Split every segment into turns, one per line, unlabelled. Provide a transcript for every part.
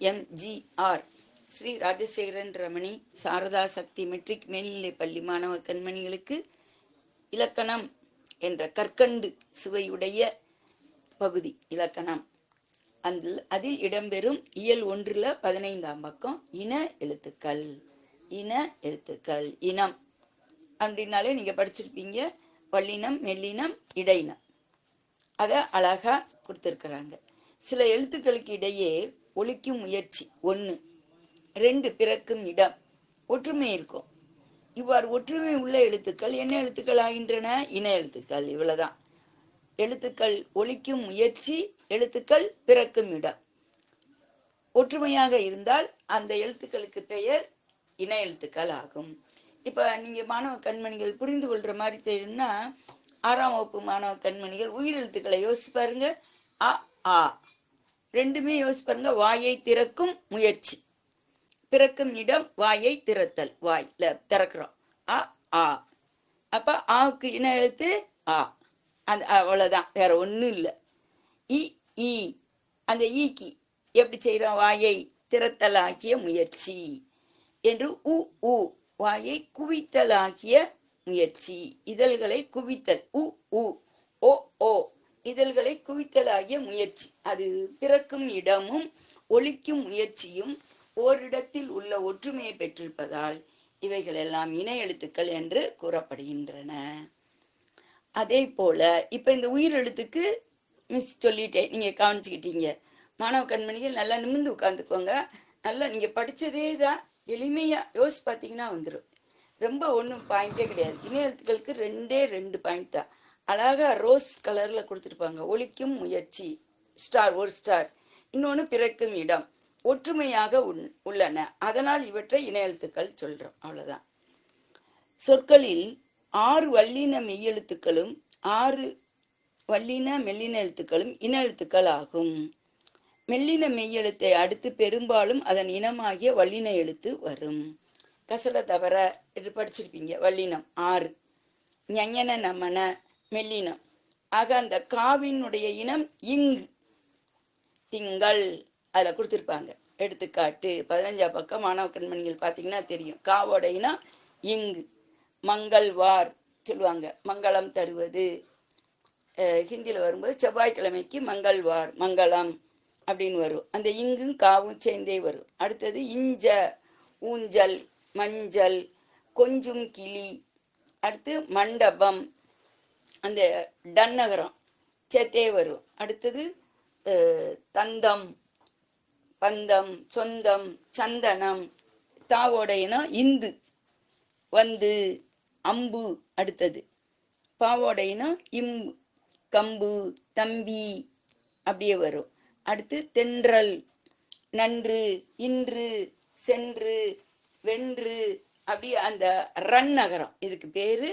MGR Sri Rajasekaran Ramani Saradha Sakthi matric மேல்நிலைப் பள்ளி மாணவ கண்மணிகளுக்கு இலக்கணம் என்ற கற்கண்டு சுவையுடைய பகுதி இலக்கணம். அந்த அதில் இடம்பெறும் இயல் ஒன்றில் பதினைந்தாம் பக்கம் இன எழுத்துக்கள் இன எழுத்துக்கள் இனம். அப்படின்னாலே நீங்கள் படிச்சிருப்பீங்க பள்ளினம் மெல்லினம் இடையினம் அதை அழகாக கொடுத்துருக்குறாங்க. சில எழுத்துக்களுக்கு இடையே ஒலிக்கும் முயற்சி. ஒன்று ரெண்டு பிறக்கும் இடம். ஒற்றுமை இருக்கும். இவ்வாறு ஒற்றுமை உள்ள எழுத்துக்கள் என்ன எழுத்துக்கள் ஆகின்றன? இன எழுத்துக்கள். இவ்வளவுதான். எழுத்துக்கள் ஒலிக்கும் முயற்சி எழுத்துக்கள் பிறக்கும் இடம். ஒற்றுமையாக இருந்தால் அந்த எழுத்துக்களுக்கு பெயர் இன எழுத்துக்கள் ஆகும். இப்ப நீங்க மாணவ கண்மணிகள் புரிந்து கொள்ற மாதிரி தெரியும்னா ஆறாம் வகுப்பு மாணவ கண்மணிகள் உயிரெழுத்துக்களை யோசிச்சு பாருங்க. அ ஆ. ரெண்டுமே யோசிச்சு பாருங்க. வாயை திறக்கும் முயற்சி. பிறக்கும் இடம் வாயை திறத்தல். வாய்ல திறக்கிறோம். அ ஆ. அப்ப ஆவுக்கு இன எழுத்து? ஆ. அந்த அவ்வளவுதான். வேற ஒண்ணும் இல்லை. இ ஈ. அந்த ஈக்கு எப்படி செய்யறோம் வாயை திறத்தலாகிய முயற்சி என்று உ உ. வாயை குவித்தலாகிய முயற்சி. இதழ்களை குவித்தல். உ உ. ஓ ஓ. இதழ்களை குவித்தலாகிய முயற்சி. அது பிறக்கும் இடமும் ஒழிக்கும் முயற்சியும் ஓரிடத்தில் உள்ள ஒற்றுமையை பெற்றிருப்பதால் இவைகள் எல்லாம் இணை எழுத்துக்கள் என்று கூறப்படுகின்றன. அதே போல இப்ப இந்த உயிர் எழுத்துக்கு மிஸ் சொல்லிட்டேன். நீங்க கவனிச்சுக்கிட்டீங்க. மாணவ கண்மணிகள் நல்லா நிமிர்ந்து உட்காந்துக்கோங்க நல்லா நீங்க படிச்சதே தான். எளிமையா யோசிச்சு பார்த்தீங்கன்னா வந்துடும் ரொம்ப ஒன்றும் பாயிண்டே கிடையாது. இணைய எழுத்துக்களுக்கு ரெண்டே ரெண்டு பாயிண்ட் தான். அழகா ரோஸ் கலரில் கொடுத்துருப்பாங்க. ஒலிக்கும் முயற்சி. ஸ்டார் ஒரு ஸ்டார். இன்னொன்று பிறக்கும் இடம். ஒற்றுமையாக உள்ளன. அதனால் இவற்றை இணையெழுத்துக்கள் எழுத்துக்கள் அவ்வளோதான் சொற்களில் ஆறு வல்லின மெய்யெழுத்துக்களும் ஆறு வல்லின மெல்லின எழுத்துக்களும் இன எழுத்துக்கள் ஆகும் மெல்லின மெய்யெழுத்தை அடுத்து பெரும்பாலும் அதன் இனமாகிய வல்லின எழுத்து வரும். கசட தவற படிச்சிருப்பீங்க. வல்லினம் ஆறு. ஞஞன நமன மெல்லினம் ஆக அந்த காவினுடைய இனம் இங்கு திங்கள். அதில் கொடுத்துருப்பாங்க. எடுத்துக்காட்டு பதினஞ்சா பக்கம் மாணவ கண்மணிகள் பார்த்தீங்கன்னா தெரியும். காவோட இனம் இங்கு மங்கள்வார் சொல்லுவாங்க. மங்களம் தருவது. ஹிந்தியில் வரும்போது செவ்வாய்க்கிழமைக்கு மங்கள்வார் மங்களம் அப்படின்னு வரும். அந்த இங்கும் காவும் சேர்ந்தே வரும். அடுத்தது இஞ்ச ஊஞ்சல் மஞ்சள் கொஞ்சும் கிளி. அடுத்து மண்டபம். அந்த டன்னகரம் சேத்தே வரும். அடுத்தது தந்தம் பந்தம் சொந்தம் சந்தனம் தாவோட இனம் இந்து வந்து அம்பு அடுத்தது. பாவோட இனம் இம்பு கம்பு தம்பி அப்படியே வரும். அடுத்து தென்றல் நன்று இன்று சென்று வென்று அப்படியே அந்த ரன் நகரம் இதுக்கு பேரு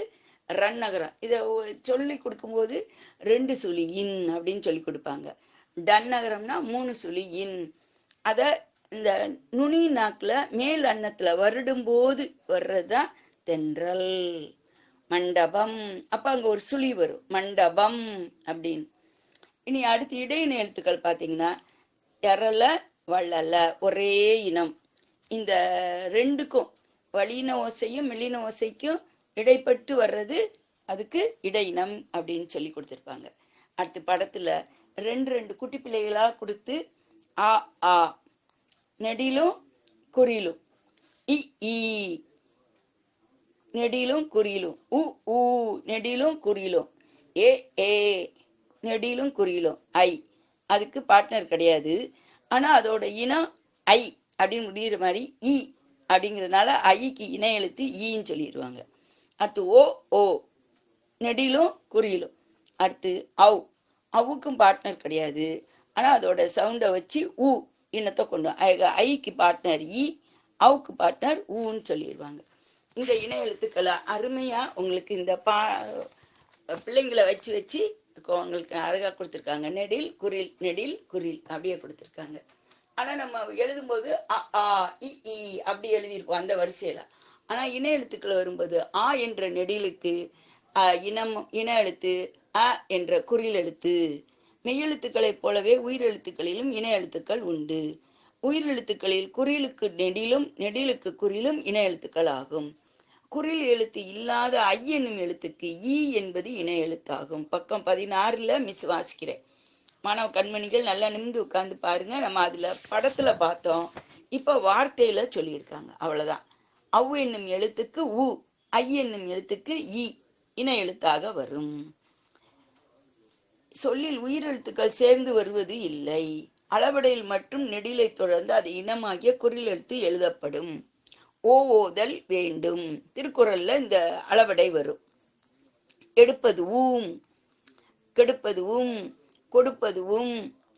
ரன் நகரம். இதை சொல்லி கொடுக்கும்போது ரெண்டு சுழி இன் அப்படின்னு சொல்லி கொடுப்பாங்க. டன் நகரம்னா மூணு சுழி இன். அதை இந்த நுனி நாக்கில் மேல் அன்னத்தில் வருடும்போது வர்றதுதான் தென்றல் மண்டபம். அப்போ அங்கே ஒரு சுழி வரும் மண்டபம் அப்படின்னு. இனி அடுத்து இடையின எழுத்துக்கள் பார்த்தீங்கன்னா எரல வள்ளல ஒரே இனம். இந்த ரெண்டுக்கும் வலின ஓசையும் மெல்லின ஓசைக்கும் இடைப்பட்டு வர்றது அதுக்கு இடையினம் அப்படின்னு சொல்லி கொடுத்துருப்பாங்க. அடுத்து படத்துல ரெண்டு ரெண்டு குட்டி பிள்ளைகளா கொடுத்து ஆ ஆ நெடிலும் குறியிலும் இ ஈ நெடிலும் குறியிலும் உ ஊ நெடிலும் குறியிலும் ஏ ஏ நெடிலும் குறியிலும் ஐ. அதுக்கு பார்ட்னர் கிடையாது. ஆனா அதோட இனம் ஐ அப்படின்னு முடிகிற மாதிரி இ அப்படிங்கிறதுனால ஐக்கு இணை எழுத்து ஈன்னு சொல்லிடுவாங்க அடுத்து ஓ ஓ. நெடிலும் குறியிலும். அடுத்து அவ் அவுக்கும் பார்ட்னர் கிடையாது. ஆனால் அதோட சவுண்டை வச்சு உ இனத்தை கொண்டு ஐக்கு பார்ட்னர் இ அவுக்கு பார்ட்னர் ஊன்னு சொல்லிடுவாங்க இந்த இன எழுத்துக்களை அருமையாக உங்களுக்கு இந்த பா பிள்ளைங்களை வச்சு வச்சு உங்களுக்கு அழகாக கொடுத்துருக்காங்க. நெடில் குரில் நெடில் குரில் அப்படியே கொடுத்துருக்காங்க. ஆனால் நம்ம எழுதும்போது அ ஆ இ அப்படி எழுதியிருப்போம் அந்த வரிசையில். ஆனால் இன எழுத்துக்கள் வரும்போது ஆ என்ற நெடிலுக்கு அ, இனம் இன எழுத்து அ என்ற குறில் எழுத்து. மெய்யெழுத்துக்களைப் போலவே உயிரெழுத்துக்களிலும் இன எழுத்துக்கள் உண்டு. உயிரெழுத்துக்களில் குறிலுக்கு நெடிலும் நெடிலுக்கு குறிலும் இன எழுத்துக்கள் ஆகும். குறில் எழுத்து இல்லாத ஐ என்னும் எழுத்துக்கு ஈ என்பது இன எழுத்தாகும். பக்கம் பதினாறுல மிஸ் வாசிக்கிறேன். மாணவ கண்மணிகள் நல்லா நிமிந்து உட்கார்ந்து பாருங்க. நம்ம அதுல படத்துல பார்த்தோம். இப்ப வார்த்தையில சொல்லியிருக்காங்க. அவ்வளவுதான். அவ் என்னும் எழுத்துக்கு உ ஐ என்னும் எழுத்துக்கு இ இன எழுத்தாக வரும். சொல்லில் உயிரெழுத்துக்கள் சேர்ந்து வருவது இல்லை. அளவடையில் மற்றும் நெடிலை தொடர்ந்து அது இனமாகிய குறில் எழுத்து எழுதப்படும். ஓ ஓதல் வேண்டும். திருக்குறள்ல இந்த அளவடை வரும். எடுப்பது ஊம் கெடுப்பது ஊம் கொடுப்பது ஊம்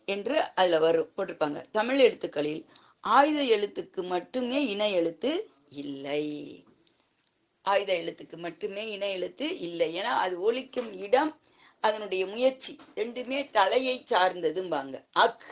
என்று அதுல வரும் போட்டிருப்பாங்க. தமிழ் எழுத்துக்களில் ஆயுத எழுத்துக்கு மட்டுமே இன எழுத்து இல்லை. ஆயுத எழுத்துக்கு மட்டுமே இன எழுத்து இல்லை. ஏன்னா அது ஒழிக்கும் இடம் அதனுடைய முயற்சி ரெண்டுமே தலையை சார்ந்ததும்பாங்க. அக்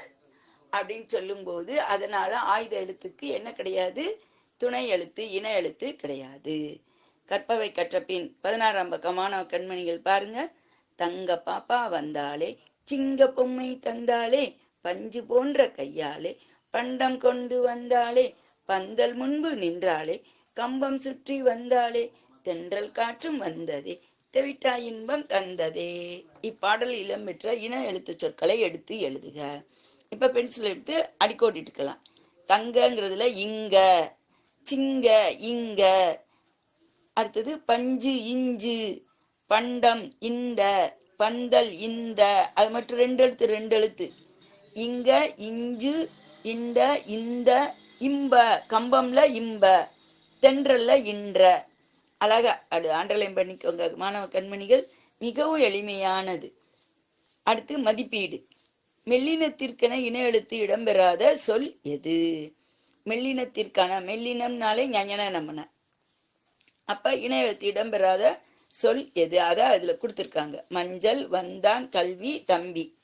அப்படின்னு சொல்லும்போது அதனால ஆயுத எழுத்துக்கு என்ன கிடையாது? துணை எழுத்து இன எழுத்து கிடையாது. கற்பவை கற்ற பின் பதினாறாம் பக்கமான கண்மணிகள் பாருங்க. தங்க பாப்பா வந்தாலே சிங்க பொம்மை தந்தாலே பஞ்சு போன்ற கையாலே பண்டம் கொண்டு வந்தாலே பந்தல் முன்பு நின்றாளே கம்பம் சுற்றி வந்தாளே தென்றல் காற்றும் வந்ததே தெவிட்டா இன்பம் தந்ததே. இப்பாடல் இடம்பெற்ற இன எழுத்து சொற்களை எடுத்து எழுதுக. இப்ப பென்சில் எடுத்து அடிக்கோட்டிட்டுக்கலாம். தங்கங்கிறதுல இங்க சிங்க இங்க. அடுத்தது பஞ்சு இஞ்சு பண்டம் இந்த பந்தல் இந்த. அது மட்டும் ரெண்டு எழுத்து ரெண்டு எழுத்து இங்க இஞ்சு இந்த இந்த இம்ப கம்பம்ல இம்ப தென்றல்ல இன்ற. அழகா அது ஆண்டர்லைன் பண்ணிக்கோங்க. மாணவ கண்மணிகள் மிகவும் எளிமையானது. அடுத்து மதிப்பீடு. மெல்லினத்திற்கென இன எழுத்து இடம்பெறாத சொல் எது? மெல்லினத்திற்கான மெல்லினம்னாலே ஞான நம்மன அப்ப இன எழுத்து இடம்பெறாத சொல் எது? அதை அதுல கொடுத்துருக்காங்க. மஞ்சள் வந்தான் கல்வி தம்பி.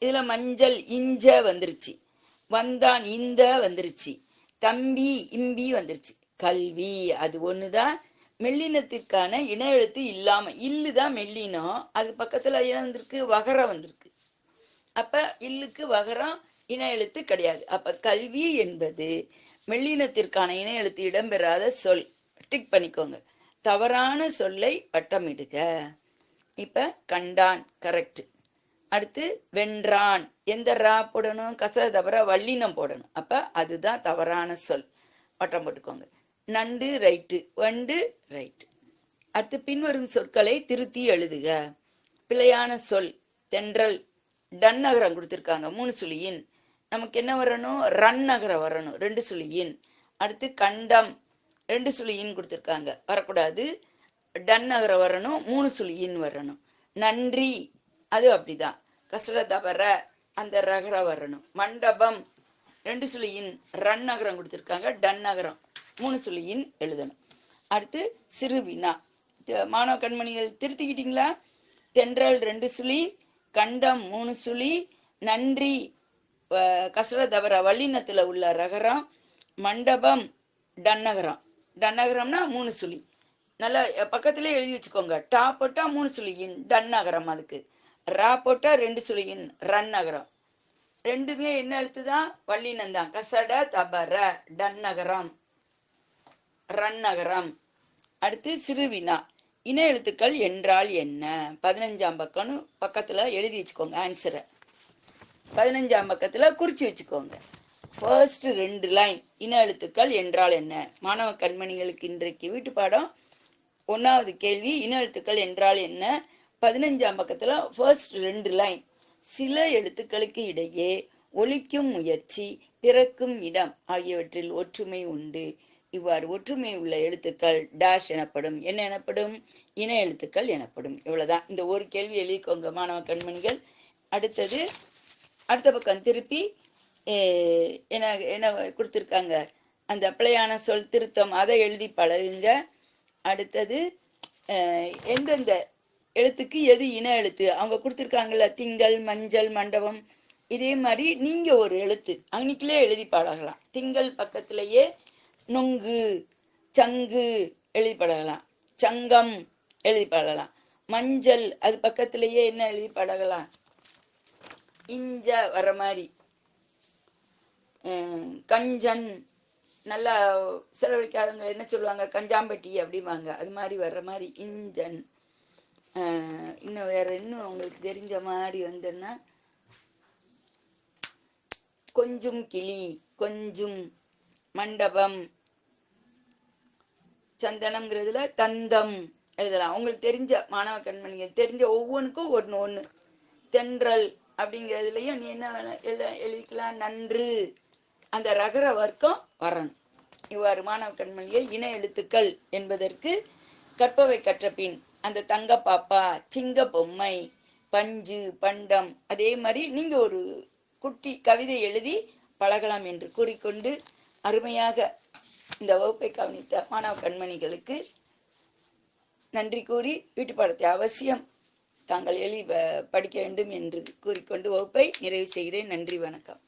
இதுல மஞ்சள் இஞ்ச வந்துருச்சு. வந்தான் இந்த வந்துருச்சு. தம்பி இம்பி வந்துருச்சு. கல்வி அது ஒண்ணுதான். மெல்லினத்திற்கான இன எழுத்து இல்லாம இல்லுதான் மெல்லினம் அது பக்கத்துல என்ன வந்திருக்கு வகரம் வந்திருக்கு. அப்ப இல்லுக்கு வகரம் இன எழுத்து கிடையாது. அப்ப கல்வி என்பது மெல்லினத்திற்கான இன எழுத்து இடம்பெறாத சொல். டிக் பண்ணிக்கோங்க. தவறான சொல்லை வட்டமிடுக. இப்ப கண்டான் கரெக்ட். அடுத்து வென்றான். எந்த ரா போடணும்? கச தவிர வள்ளினம் போடணும். அப்ப அதுதான் தவறான சொல். வட்டம் போட்டுக்கோங்க. நண்டு ரைட்டு. வண்டு ரைட் அடுத்து பின்வரும் சொற்களை திருத்தி எழுதுக. பிழையான சொல். தென்றல். டன் நகரம் கொடுத்துருக்காங்க. மூணு சுழியின். நமக்கு என்ன வரணும்? ரன் நகரம் வரணும். ரெண்டு சுழியின். அடுத்து கண்டம். ரெண்டு சுழியின் கொடுத்துருக்காங்க. வரக்கூடாது. டன் நகரம் வரணும். மூணு சுழியின் வரணும். நன்றி. அது அப்படிதான் கசட தபர அந்த ரகர வரணும். மண்டபம் ரெண்டு சுழியின் ரன் நகரம் கொடுத்துருக்காங்க டன் நகரம். மூணு சுழியின் எழுதணும். அடுத்து சிறு வினா மாணவ கண்மணிகள் திருத்திக்கிட்டீங்களா? தென்றல் ரெண்டு சுழி கண்டம் மூணு சுழி நன்றி வ- கசட வல்லினத்துல உள்ள ரகரம் மண்டபம் டன்னகரம் டன்னகரம்னா மூணு சுழி. நல்லா பக்கத்துலேயே பக்கத்திலே எழுதி வச்சுக்கோங்க. டா போட்டா மூணு சுழியின் டன்னகரம் அதுக்கு. ரா போட்டா ரெண்டு சுழியின் ரன் நகரம். ரெண்டுமே என்ன எழுத்துதான் வள்ளினம் தான் கசட தபர டன் நகரம். ரன் நகரம். அடுத்து சிறுவினா. இன எழுத்துக்கள் என்றால் என்ன? பதினஞ்சாம் பக்கம்னு பக்கத்துல எழுதி வச்சுக்கோங்க ஆன்சரை பதினஞ்சாம் பக்கத்துல குறிச்சு வச்சுக்கோங்க. ஃபர்ஸ்ட் ரெண்டு லைன் இன எழுத்துக்கள் என்றால் என்ன? மாணவ கண்மணிகளுக்கு இன்றைக்கு வீட்டு பாடம் ஒன்றாவது கேள்வி இன எழுத்துக்கள் என்றால் என்ன? பதினஞ்சாம் பக்கத்துல ஃபர்ஸ்ட் ரெண்டு லைன் சில எழுத்துக்களுக்கு இடையே ஒழிக்கும் முயற்சி பிறக்கும் இடம் ஆகியவற்றில் ஒற்றுமை உண்டு. இவ்வாறு ஒற்றுமை உள்ள எழுத்துக்கள் டேஷ் எனப்படும் என்ன எனப்படும் இன எழுத்துக்கள் எனப்படும். இவ்வளவுதான். இந்த ஒரு கேள்வி எழுதிக்கோங்க மாணவ கண்மணிகள். அடுத்தது அடுத்த பக்கம் திருப்பி என்ன என்ன கொடுத்துருக்காங்க? அந்த பிழையான சொல் திருத்தம் அதை எழுதி பழகுங்க. அடுத்தது எந்தெந்த எழுத்துக்கு எது இன எழுத்து? அவங்க கொடுத்துருக்காங்கல்ல திங்கள் மஞ்சள் மண்டபம். இதே மாதிரி நீங்க ஒரு எழுத்து. அன்னைக்குள்ளே எழுதி பழகலாம். திங்கள் பக்கத்திலேயே நொங்கு சங்கு எழுதி பழகலாம். சங்கம் எழுதி பாடலாம் மஞ்சள் அது பக்கத்திலேயே என்ன எழுதி பழகலாம்? இஞ்ச வர மாதிரி. கஞ்சன். நல்லா செலவழிக்காதவங்க என்ன சொல்லுவாங்க? கஞ்சாம்பட்டி அப்படிம்பாங்க. அது மாதிரி வர்ற மாதிரி இஞ்சன். இன்னும் வேற இன்னும் உங்களுக்கு தெரிஞ்ச மாதிரி வந்துன்னா கொஞ்சும் கிளி கொஞ்சம் மண்டபம் சந்தனம்ங்கிறதுல தந்தம் எழுதலாம். உங்களுக்கு தெரிஞ்ச மாணவ கண்மணிகள் தெரிஞ்ச ஒவ்வொன்றுக்கும் ஒன்று ஒன்று தென்றல் அப்படிங்கிறதுலையும் நீ என்ன எழு எழுதிக்கலாம். நன்று. அந்த ரகர வர்க்கம் வரணும். இவ்வாறு மாணவ கண்மணிகள் இன எழுத்துக்கள் என்பதற்கு கற்பவை கற்ற பின் அந்த தங்க பாப்பா சிங்க பொம்மை பஞ்சு பண்டம் அதே மாதிரி நீங்க ஒரு குட்டி கவிதை எழுதி பழகலாம் என்று கூறிக்கொண்டு அருமையாக இந்த வகுப்பை கவனித்த மாணவ கண்மணிகளுக்கு நன்றி கூறி வீட்டு பாடத்தை அவசியம் தாங்கள் எழுதி படிக்க வேண்டும் என்று கூறிக்கொண்டு வகுப்பை நிறைவு செய்கிறேன். நன்றி வணக்கம்.